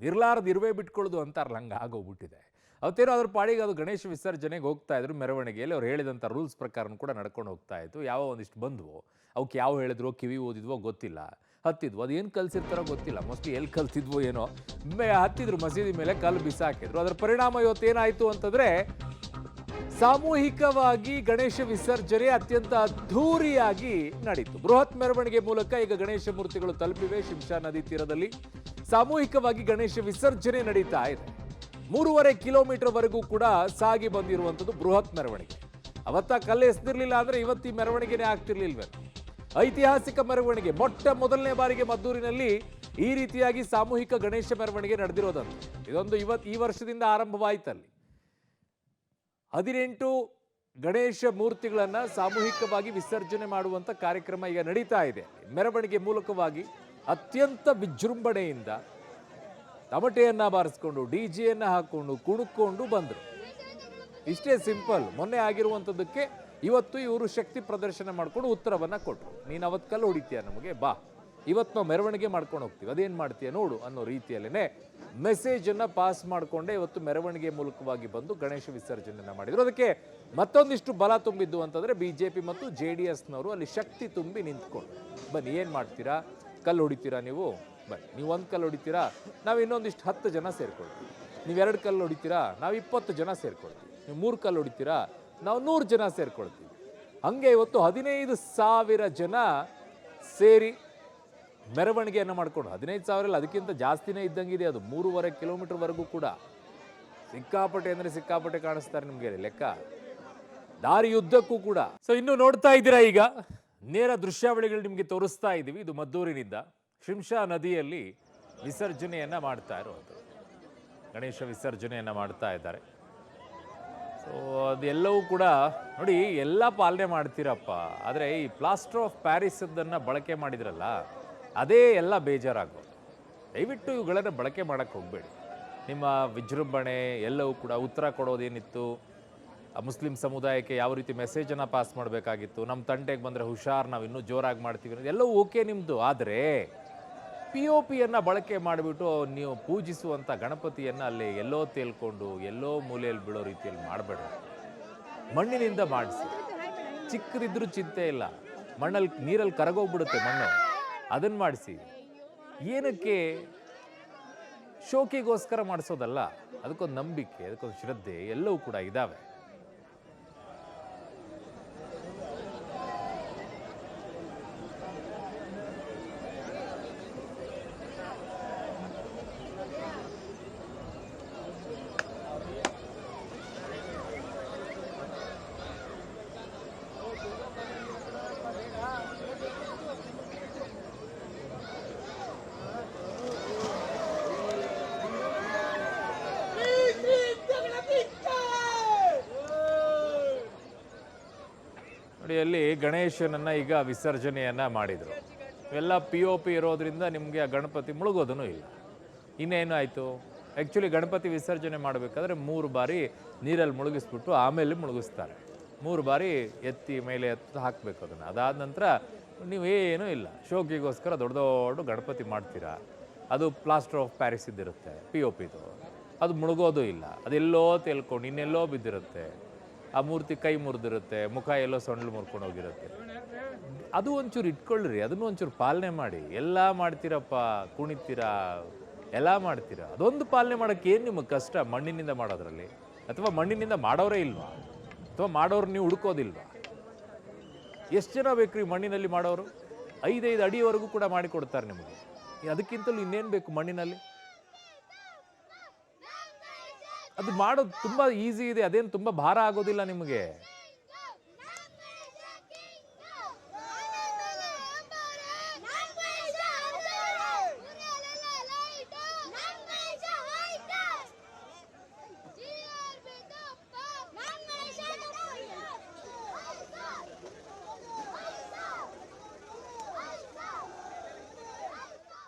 ಇರ್ಲಾರ್ದು ಇರುವೆ ಬಿಟ್ಕೊಳ್ಳೋದು ಅಂತಾರಲ್ಲ ಹಂಗೆ ಆಗೋಗ್ಬಿಟ್ಟಿದೆ. ಅವತ್ತೇನೋ ಅದ್ರ ಪಾಡಿಗೆ ಅದು ಗಣೇಶ ವಿಸರ್ಜನೆಗೆ ಹೋಗ್ತಾ ಇದ್ರು ಮೆರವಣಿಗೆಯಲ್ಲಿ, ಅವ್ರು ಹೇಳಿದಂಥ ರೂಲ್ಸ್ ಪ್ರಕಾರ ಕೂಡ ನಡ್ಕೊಂಡು ಹೋಗ್ತಾ ಇತ್ತು. ಯಾವ ಒಂದಿಷ್ಟು ಬಂದವು ಅವಕ್ಕೆ ಯಾವ ಹೇಳಿದ್ರು ಕಿವಿ ಓದಿದ್ವೋ ಗೊತ್ತಿಲ್ಲ. ಹತ್ತಿದ್ವು ಅದೇನು ಕಲ್ಸಿರ್ತಾರೋ ಗೊತ್ತಿಲ್ಲ. ಮೋಸ್ಟ್ಲಿ ಎಲ್ಲಿ ಕಲ್ತಿದ್ವೋ ಏನೋ. ಹತ್ತಿದ್ರು ಮಸೀದಿ ಮೇಲೆ ಕಲ್ಲು ಬಿಸಾಕಿದ್ರು. ಅದರ ಪರಿಣಾಮ ಇವತ್ತೇನಾಯಿತು ಅಂತಂದರೆ ಸಾಮೂಹಿಕವಾಗಿ ಗಣೇಶ ವಿಸರ್ಜನೆ ಅತ್ಯಂತ ಅದ್ಧೂರಿಯಾಗಿ ನಡೆಯಿತು ಬೃಹತ್ ಮೆರವಣಿಗೆ ಮೂಲಕ ಈಗ ಗಣೇಶ ಮೂರ್ತಿಗಳು ತಲುಪಿವೆ ಶಿಂಷಾ ನದಿ ತೀರದಲ್ಲಿ. ಸಾಮೂಹಿಕವಾಗಿ ಗಣೇಶ ವಿಸರ್ಜನೆ ನಡೀತಾ ಇದೆ. ಮೂರುವರೆ ಕಿಲೋಮೀಟರ್ ವರೆಗೂ ಕೂಡ ಸಾಗಿ ಬಂದಿರುವಂಥದ್ದು ಬೃಹತ್ ಮೆರವಣಿಗೆ. ಅವತ್ತ ಕಲ್ಲು ಎಸ್ದಿರ್ಲಿಲ್ಲ ಅಂದ್ರೆ ಇವತ್ತು ಈ ಮೆರವಣಿಗೆನೇ ಆಗ್ತಿರ್ಲಿಲ್ವೇ? ಐತಿಹಾಸಿಕ ಮೆರವಣಿಗೆ, ಮೊಟ್ಟ ಮೊದಲನೇ ಬಾರಿಗೆ ಮದ್ದೂರಿನಲ್ಲಿ ಈ ರೀತಿಯಾಗಿ ಸಾಮೂಹಿಕ ಗಣೇಶ ಮೆರವಣಿಗೆ ನಡೆದಿರೋದಂತೆ. ಇದೊಂದು ಇವತ್ತು ಈ ವರ್ಷದಿಂದ ಆರಂಭವಾಯ್ತಲ್ಲಿ. ಹದಿನೆಂಟು ಗಣೇಶ ಮೂರ್ತಿಗಳನ್ನು ಸಾಮೂಹಿಕವಾಗಿ ವಿಸರ್ಜನೆ ಮಾಡುವಂಥ ಕಾರ್ಯಕ್ರಮ ಈಗ ನಡೀತಾ ಇದೆ. ಮೆರವಣಿಗೆ ಮೂಲಕವಾಗಿ ಅತ್ಯಂತ ವಿಜೃಂಭಣೆಯಿಂದ ತಮಟೆಯನ್ನು ಬಾರಿಸ್ಕೊಂಡು, ಡಿ ಜಿಯನ್ನು ಹಾಕ್ಕೊಂಡು ಕುಣುಕೊಂಡು ಬಂದರು. ಇಷ್ಟೇ ಸಿಂಪಲ್. ಮೊನ್ನೆ ಆಗಿರುವಂಥದ್ದಕ್ಕೆ ಇವತ್ತು ಇವರು ಶಕ್ತಿ ಪ್ರದರ್ಶನ ಮಾಡಿಕೊಂಡು ಉತ್ತರವನ್ನು ಕೊಟ್ಟರು ನೀನು ಅವತ್ತು ಕಲ್ಲು ಹೊಡಿತೀಯ ನಮಗೆ? ಬಾ. ಇವತ್ತು ನಾವು ಮೆರವಣಿಗೆ ಮಾಡ್ಕೊಂಡು ಹೋಗ್ತೀವಿ. ಅದೇನು ಮಾಡ್ತೀಯ ನೋಡು ಅನ್ನೋ ರೀತಿಯಲ್ಲೇ ಮೆಸೇಜನ್ನು ಪಾಸ್ ಮಾಡಿಕೊಂಡೇ ಇವತ್ತು ಮೆರವಣಿಗೆ ಮೂಲಕವಾಗಿ ಬಂದು ಗಣೇಶ ವಿಸರ್ಜನೆಯನ್ನು ಮಾಡಿದರು. ಅದಕ್ಕೆ ಮತ್ತೊಂದಿಷ್ಟು ಬಲ ತುಂಬಿದ್ದು ಅಂತಂದರೆ ಬಿ ಜೆ ಪಿ ಮತ್ತು ಜೆ ಡಿ ಎಸ್ನವರು ಅಲ್ಲಿ ಶಕ್ತಿ ತುಂಬಿ ನಿಂತ್ಕೊಂಡು ಬನ್ನಿ, ಏನು ಮಾಡ್ತೀರಾ? ಕಲ್ಲು ಹೊಡಿತೀರಾ ನೀವು? ಬನ್ನಿ. ನೀವು ಒಂದು ಕಲ್ಲು ಹೊಡಿತೀರಾ? ನಾವು ಇನ್ನೊಂದಿಷ್ಟು ಹತ್ತು ಜನ ಸೇರ್ಕೊಳ್ತೀವಿ. ನೀವು ಎರಡು ಕಲ್ಲು ಹೊಡಿತೀರಾ? ನಾವು ಇಪ್ಪತ್ತು ಜನ ಸೇರ್ಕೊಳ್ತೀವಿ. ನೀವು ಮೂರು ಕಲ್ಲು ಹೊಡಿತೀರಾ? ನಾವು ನೂರು ಜನ ಸೇರ್ಕೊಳ್ತೀವಿ. ಹಂಗೆ ಇವತ್ತು ಹದಿನೈದು ಸಾವಿರ ಜನ ಸೇರಿ ಮೆರವಣಿಗೆಯನ್ನು ಮಾಡಿಕೊಂಡು ಹದಿನೈದು ಸಾವಿರ ಅದಕ್ಕಿಂತ ಜಾಸ್ತಿನೇ ಇದ್ದಂಗಿದೆ ಅದು ಮೂರುವರೆ ಕಿಲೋಮೀಟರ್ವರೆಗೂ ಕೂಡ. ಸಿಕ್ಕಾಪಟ್ಟೆ ಅಂದರೆ ಸಿಕ್ಕಾಪಟ್ಟೆ ಕಾಣಿಸ್ತಾರೆ ನಿಮಗೆ ಲೆಕ್ಕ. ದಾರಿಯುದ್ದಕ್ಕೂ ಕೂಡ. ಸೊ ಇನ್ನು ನೋಡ್ತಾ ಇದ್ದೀರಾ ಈಗ? ನೇರ ದೃಶ್ಯಾವಳಿಗಳು ನಿಮಗೆ ತೋರಿಸ್ತಾ ಇದ್ದೀವಿ. ಇದು ಮದ್ದೂರಿನಿಂದ ಶಿಂಷಾ ನದಿಯಲ್ಲಿ ವಿಸರ್ಜನೆಯನ್ನ ಮಾಡ್ತಾ ಇರೋದು. ಗಣೇಶ ವಿಸರ್ಜನೆಯನ್ನ ಮಾಡ್ತಾ ಇದ್ದಾರೆ. ಸೊ ಅದೆಲ್ಲವೂ ಕೂಡ ನೋಡಿ, ಎಲ್ಲ ಪಾಲನೆ ಮಾಡ್ತೀರಪ್ಪ. ಆದರೆ ಈ ಪ್ಲಾಸ್ಟರ್ ಆಫ್ ಪ್ಯಾರಿಸದ್ದನ್ನು ಬಳಕೆ ಮಾಡಿದ್ರಲ್ಲ ಅದೇ ಎಲ್ಲ ಬೇಜಾರಾಗೋದು. ದಯವಿಟ್ಟು ಇವುಗಳನ್ನು ಬಳಕೆ ಮಾಡೋಕ್ಕೆ ಹೋಗಬೇಡಿ. ನಿಮ್ಮ ವಿಜೃಂಭಣೆ ಎಲ್ಲವೂ ಕೂಡ ಉತ್ತರ ಕೊಡೋದೇನಿತ್ತು? ಮುಸ್ಲಿಂ ಸಮುದಾಯಕ್ಕೆ ಯಾವ ರೀತಿ ಮೆಸೇಜನ್ನು ಪಾಸ್ ಮಾಡಬೇಕಾಗಿತ್ತು? ನಮ್ಮ ತಂಟೆಗೆ ಬಂದರೆ ಹುಷಾರ್, ನಾವು ಇನ್ನೂ ಜೋರಾಗಿ ಮಾಡ್ತೀವಿ ಎಲ್ಲವೂ ಓಕೆ ನಿಮ್ಮದು ಆದರೆ ಪಿ ಒ ಪಿಯನ್ನು ಬಳಕೆ ಮಾಡಿಬಿಟ್ಟು ನೀವು ಪೂಜಿಸುವಂಥ ಗಣಪತಿಯನ್ನು ಅಲ್ಲಿ ಎಲ್ಲೋ ತೇಲ್ಕೊಂಡು, ಎಲ್ಲೋ ಮೂಲೆಯಲ್ಲಿ ಬಿಡೋ ರೀತಿಯಲ್ಲಿ ಮಾಡಬೇಡ ಮಣ್ಣಿನಿಂದ ಮಾಡಿಸಿ. ಚಿಕ್ಕದಿದ್ರೂ ಚಿಂತೆ ಇಲ್ಲ. ಮಣ್ಣಲ್ಲಿ ನೀರಲ್ಲಿ ಕರಗೋಗ್ಬಿಡುತ್ತೆ ಮಣ್ಣು. ಅದನ್ನು ಮಾಡಿಸಿ. ಏನಕ್ಕೆ ಶೋಕಿಗೋಸ್ಕರ ಮಾಡಿಸೋದಲ್ಲ ಅದಕ್ಕೊಂದು ನಂಬಿಕೆ ಅದಕ್ಕೊಂದು ಶ್ರದ್ಧೆ ಎಲ್ಲವೂ ಕೂಡ ಇದ್ದಾವೆ ಅಲ್ಲಿ ಗಣೇಶನನ್ನ ಈಗ ವಿಸರ್ಜನೆಯನ್ನು ಮಾಡಿದರು. ಎಲ್ಲ ಪಿ ಒ ಪಿ ಇರೋದ್ರಿಂದ ನಿಮಗೆ ಆ ಗಣಪತಿ ಮುಳುಗೋದೂ ಇಲ್ಲ. ಇನ್ನೇನು ಆಯಿತು? ಆ್ಯಕ್ಚುಲಿ ಗಣಪತಿ ವಿಸರ್ಜನೆ ಮಾಡಬೇಕಾದ್ರೆ ಮೂರು ಬಾರಿ ನೀರಲ್ಲಿ ಮುಳುಗಿಸ್ಬಿಟ್ಟು ಆಮೇಲೆ ಮುಳುಗಿಸ್ತಾರೆ. ಮೂರು ಬಾರಿ ಎತ್ತಿ ಮೇಲೆ ಎತ್ತು ಹಾಕಬೇಕು ಅದನ್ನು. ಅದಾದ ನಂತರ ನೀವೇನೂ ಇಲ್ಲ. ಶೋಕಿಗೋಸ್ಕರ ದೊಡ್ಡ ದೊಡ್ಡ ಗಣಪತಿ ಮಾಡ್ತೀರಾ? ಅದು ಪ್ಲಾಸ್ಟರ್ ಆಫ್ ಪ್ಯಾರಿಸ್ ಇದ್ದಿರುತ್ತೆ ಪಿ ಒ ಪಿದು ಅದು ಮುಳುಗೋದು ಇಲ್ಲ. ಅದೆಲ್ಲೋ ತೇಲ್ಕೊಂಡು ಇನ್ನೆಲ್ಲೋ ಬಿದ್ದಿರುತ್ತೆ. ಆ ಮೂರ್ತಿ ಕೈ ಮುರಿದಿರುತ್ತೆ, ಮುಖ ಎಲ್ಲೋ ಸೊಂಡ್ಲು ಮುರ್ಕೊಂಡು ಹೋಗಿರುತ್ತೆ. ಅದು ಒಂಚೂರು ಇಟ್ಕೊಳ್ಳ್ರಿ, ಅದನ್ನು ಒಂಚೂರು ಪಾಲನೆ ಮಾಡಿ. ಎಲ್ಲ ಮಾಡ್ತೀರಪ್ಪ, ಕುಣಿತೀರಾ, ಎಲ್ಲ ಮಾಡ್ತೀರಾ. ಅದೊಂದು ಪಾಲನೆ ಮಾಡೋಕ್ಕೆ ಏನು ನಿಮಗೆ ಕಷ್ಟ ಮಣ್ಣಿನಿಂದ ಮಾಡೋದ್ರಲ್ಲಿ? ಅಥವಾ ಮಣ್ಣಿನಿಂದ ಮಾಡೋರೇ ಇಲ್ವಾ? ಅಥವಾ ಮಾಡೋರು ನೀವು ಹುಡುಕೋದಿಲ್ವಾ? ಎಷ್ಟು ಜನ ಬೇಕ್ರಿ ಮಣ್ಣಿನಲ್ಲಿ ಮಾಡೋರು? ಐದೈದು ಅಡಿವರೆಗೂ ಕೂಡ ಮಾಡಿಕೊಡ್ತಾರೆ ನಿಮಗೆ. ಅದಕ್ಕಿಂತಲೂ ಇನ್ನೇನು ಬೇಕು ಮಣ್ಣಿನಲ್ಲಿ? ಅದು ಮಾಡೋದು ತುಂಬ ಈಸಿ ಇದೆ ಅದೇನು ತುಂಬ ಭಾರ ಆಗೋದಿಲ್ಲ ನಿಮಗೆ?